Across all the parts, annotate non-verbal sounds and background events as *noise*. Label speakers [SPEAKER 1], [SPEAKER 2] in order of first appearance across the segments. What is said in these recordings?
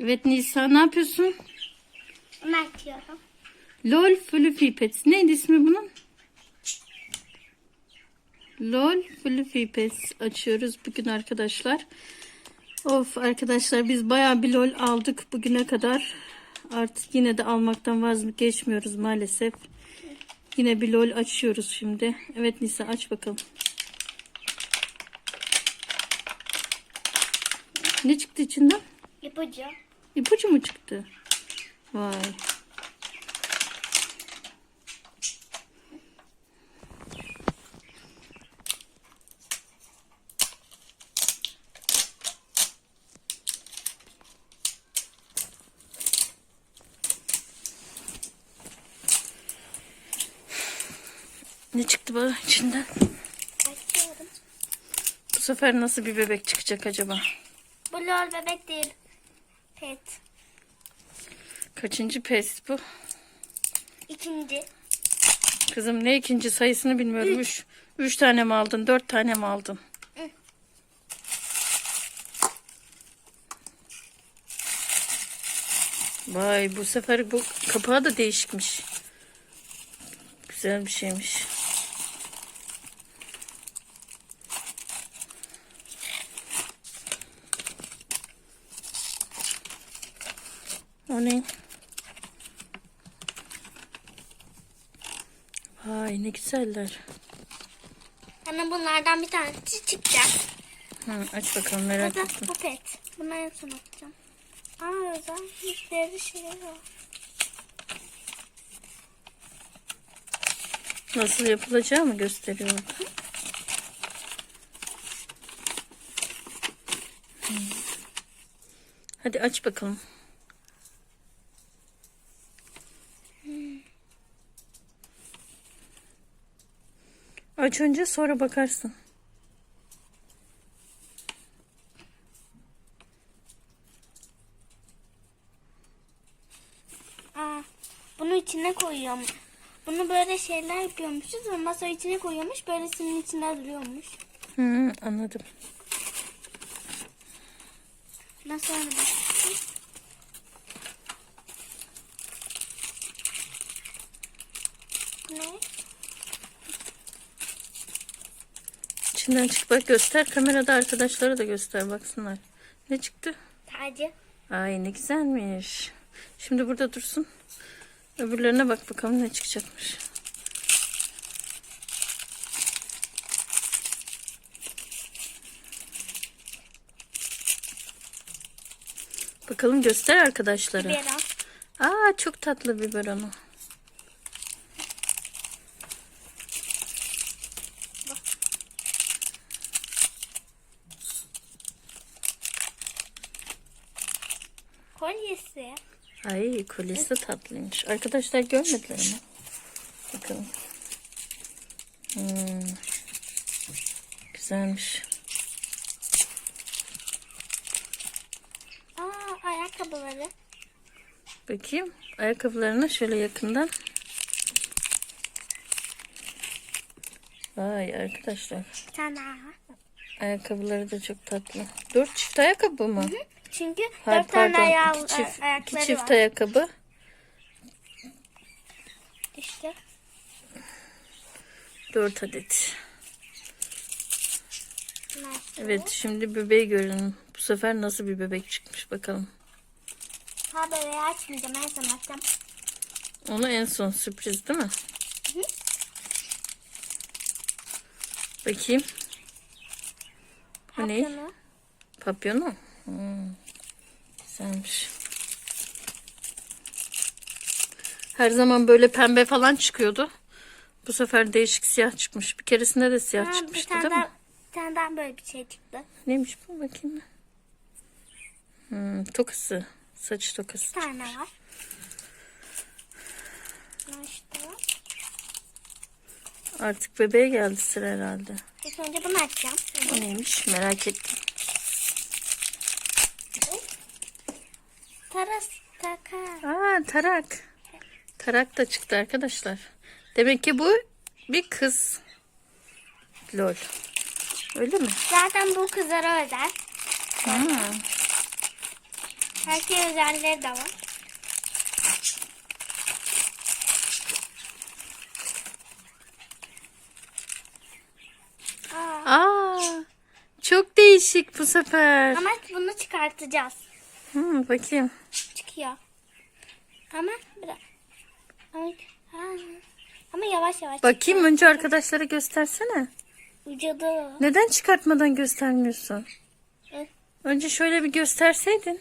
[SPEAKER 1] Evet Nisa ne yapıyorsun?
[SPEAKER 2] Onu açıyorum.
[SPEAKER 1] LOL Fluffy Pets. Neydi ismi bunun? LOL Fluffy Pets açıyoruz bugün arkadaşlar. Of arkadaşlar biz bayağı bir LOL aldık bugüne kadar. Artık yine de almaktan vazgeçmiyoruz maalesef. Yine bir LOL açıyoruz şimdi. Evet Nisa aç bakalım. Ne çıktı içinden?
[SPEAKER 2] İpucu.
[SPEAKER 1] İpucu mu çıktı? Vay. Ne çıktı bu içinden?
[SPEAKER 2] Açıyorum.
[SPEAKER 1] Bu sefer nasıl bir bebek çıkacak acaba?
[SPEAKER 2] Bu lol bebek değil. Pet.
[SPEAKER 1] Kaçıncı pes bu?
[SPEAKER 2] İkinci.
[SPEAKER 1] Kızım ne ikinci sayısını bilmiyorum. Üç, üç tane mi aldın? Dört tane mi aldın?
[SPEAKER 2] Üç.
[SPEAKER 1] Vay bu sefer bu kapağı da değişikmiş. Güzel bir şeymiş. O ne? Vay ne güzeller.
[SPEAKER 2] Hemen bunlardan bir tanesi çıkacak.
[SPEAKER 1] Hı, aç bakalım merak
[SPEAKER 2] Bu da
[SPEAKER 1] ettim.
[SPEAKER 2] bu pet. Bunları son atacağım. Aa özel bir şey var.
[SPEAKER 1] Nasıl yapılacağı mı gösteriyor? orada? Hadi aç bakalım. Aç önce sonra bakarsın.
[SPEAKER 2] Aa, bunu içine koyuyorum. Bunu böyle şeyler yapıyormuşuz ve masa içine koyuyormuş. Böylesinin içinde duruyormuş.
[SPEAKER 1] Hı, anladım.
[SPEAKER 2] Nasıl bak. Ne?
[SPEAKER 1] İçinden çık bak göster. Kamerada arkadaşlara da göster baksınlar. Ne çıktı?
[SPEAKER 2] Tacı.
[SPEAKER 1] Ay ne güzelmiş. Şimdi burada dursun. Öbürlerine bak bakalım ne çıkacakmış. Bakalım göster arkadaşlara.
[SPEAKER 2] Biberon.
[SPEAKER 1] Aa çok tatlı biberonu.
[SPEAKER 2] Kolyesi.
[SPEAKER 1] Ay kolyesi tatlıymış. Arkadaşlar görmediler mi? Bakalım. Hmm. Güzelmiş.
[SPEAKER 2] Aa ayakkabıları.
[SPEAKER 1] Bakayım. Ayakkabılarına şöyle yakından. Vay arkadaşlar.
[SPEAKER 2] Bir tane daha.
[SPEAKER 1] Ayakkabıları da çok tatlı. Dört çift ayakkabı mı?
[SPEAKER 2] Çünkü
[SPEAKER 1] Hayır,
[SPEAKER 2] dört tane
[SPEAKER 1] pardon.
[SPEAKER 2] ayağı,
[SPEAKER 1] iki çift,
[SPEAKER 2] ayakları
[SPEAKER 1] iki çift
[SPEAKER 2] var.
[SPEAKER 1] ayakkabı.
[SPEAKER 2] İşte.
[SPEAKER 1] Dört adet.
[SPEAKER 2] Bunlar.
[SPEAKER 1] Evet şimdi bebeği görelim. Bu sefer nasıl bir bebek çıkmış bakalım.
[SPEAKER 2] Ha böyle açmayacağım. En son açacağım.
[SPEAKER 1] Onu en son sürpriz değil mi?
[SPEAKER 2] Hı.
[SPEAKER 1] Bakayım. Bu ne?
[SPEAKER 2] Papyonu.
[SPEAKER 1] Papyonu. Hmm. Güzelmiş. Her zaman böyle pembe falan çıkıyordu. Bu sefer değişik siyah çıkmış. Bir keresinde de siyah
[SPEAKER 2] Ha,
[SPEAKER 1] çıkmıştı
[SPEAKER 2] tane
[SPEAKER 1] değil mi?
[SPEAKER 2] bir tane daha böyle bir şey çıktı.
[SPEAKER 1] Neymiş bu bakayım. Hmm, tokası. Saç tokası.
[SPEAKER 2] Bir tane var. Bunlar işte.
[SPEAKER 1] Artık bebeğe geldi sıra herhalde.
[SPEAKER 2] İlk önce bunu açacağım.
[SPEAKER 1] O neymiş merak ettim.
[SPEAKER 2] Taras taka.
[SPEAKER 1] Aa tarak. Tarak da çıktı arkadaşlar. Demek ki bu bir kız. Lol. Öyle mi?
[SPEAKER 2] Zaten bu kızlara özel.
[SPEAKER 1] Ha.
[SPEAKER 2] Her şey özelleri de var. Aa,
[SPEAKER 1] Aa, çok değişik bu sefer.
[SPEAKER 2] ama bunu çıkartacağız.
[SPEAKER 1] Hmm, bakayım.
[SPEAKER 2] Çıkıyor. Ama biraz. Ama, yavaş yavaş.
[SPEAKER 1] Bakayım önce arkadaşlara göstersene.
[SPEAKER 2] Vücudu.
[SPEAKER 1] Neden çıkartmadan göstermiyorsun?
[SPEAKER 2] Evet.
[SPEAKER 1] Önce şöyle bir gösterseydin.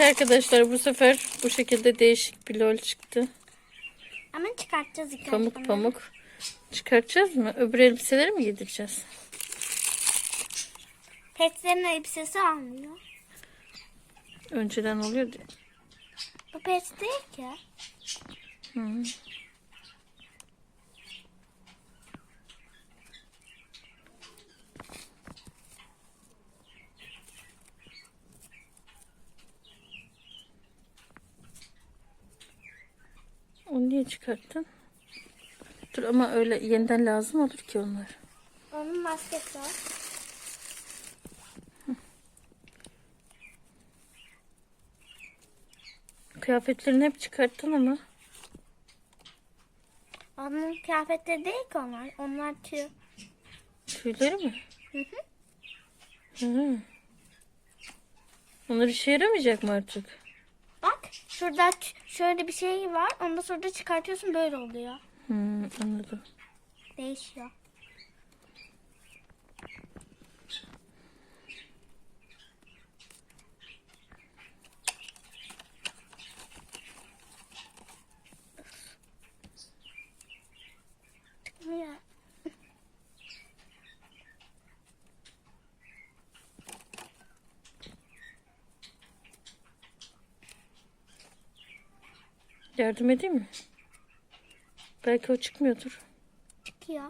[SPEAKER 1] Arkadaşlar bu sefer bu şekilde değişik bir lol çıktı.
[SPEAKER 2] Ama çıkartacağız ilk önce
[SPEAKER 1] Pamuk
[SPEAKER 2] bunu.
[SPEAKER 1] pamuk. Çıkartacağız mı? Öbür elbiseleri mi giydireceğiz?
[SPEAKER 2] Petlerin elbisesi almıyor.
[SPEAKER 1] Önceden oluyordu.
[SPEAKER 2] Bu pet değil ki.
[SPEAKER 1] Hı. Onu niye çıkarttın? Dur ama öyle yeniden lazım olur ki onlar.
[SPEAKER 2] Onun maskesi var.
[SPEAKER 1] Kıyafetlerini hep çıkarttın ama.
[SPEAKER 2] Onun kıyafetleri değil ki onlar. Onlar tüy.
[SPEAKER 1] Tüyleri mi?
[SPEAKER 2] Hı hı.
[SPEAKER 1] Hı. Onlar işe yaramayacak mı artık?
[SPEAKER 2] Bak şurada şöyle bir şey var. Sonra da çıkartıyorsun böyle oluyor.
[SPEAKER 1] Hmm, anladım.
[SPEAKER 2] Değişiyor.
[SPEAKER 1] Yardım edeyim mi? Belki o çıkmıyordur.
[SPEAKER 2] Çıkıyor.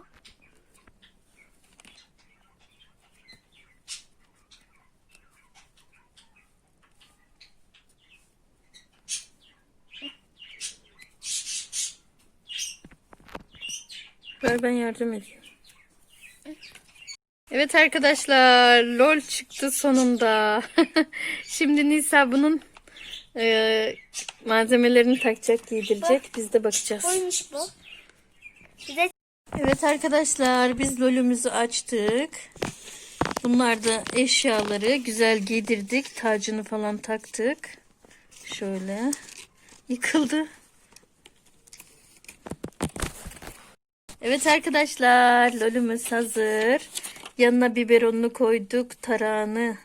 [SPEAKER 1] Ver ben yardım edeyim. Evet arkadaşlar lol çıktı sonunda. *laughs* Şimdi Nisa bunun e, malzemelerini takacak, giydirecek. Biz de bakacağız.
[SPEAKER 2] Oymuş bu. Bize
[SPEAKER 1] Evet arkadaşlar biz lolümüzü açtık. Bunlar da eşyaları güzel giydirdik. Tacını falan taktık. Şöyle. Yıkıldı. Evet arkadaşlar lolümüz hazır. Yanına biberonunu koyduk. Tarağını.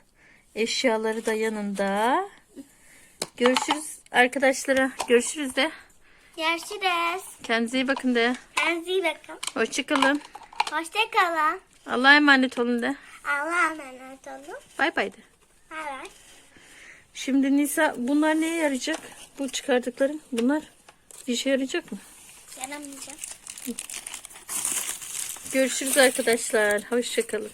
[SPEAKER 1] Eşyaları da yanında. Görüşürüz arkadaşlara. Görüşürüz de.
[SPEAKER 2] görüşürüz.
[SPEAKER 1] Kendinize iyi bakın de.
[SPEAKER 2] Kendinize iyi bakın.
[SPEAKER 1] Hoşçakalın.
[SPEAKER 2] Hoşçakalın.
[SPEAKER 1] Allah'a emanet olun de.
[SPEAKER 2] Allah'a emanet olun.
[SPEAKER 1] Bay bay de.
[SPEAKER 2] Bay bay.
[SPEAKER 1] Şimdi Nisa bunlar neye yarayacak? Bu çıkardıkların bunlar bir işe yarayacak mı?
[SPEAKER 2] Yaramayacak.
[SPEAKER 1] Görüşürüz arkadaşlar. Hoşçakalın.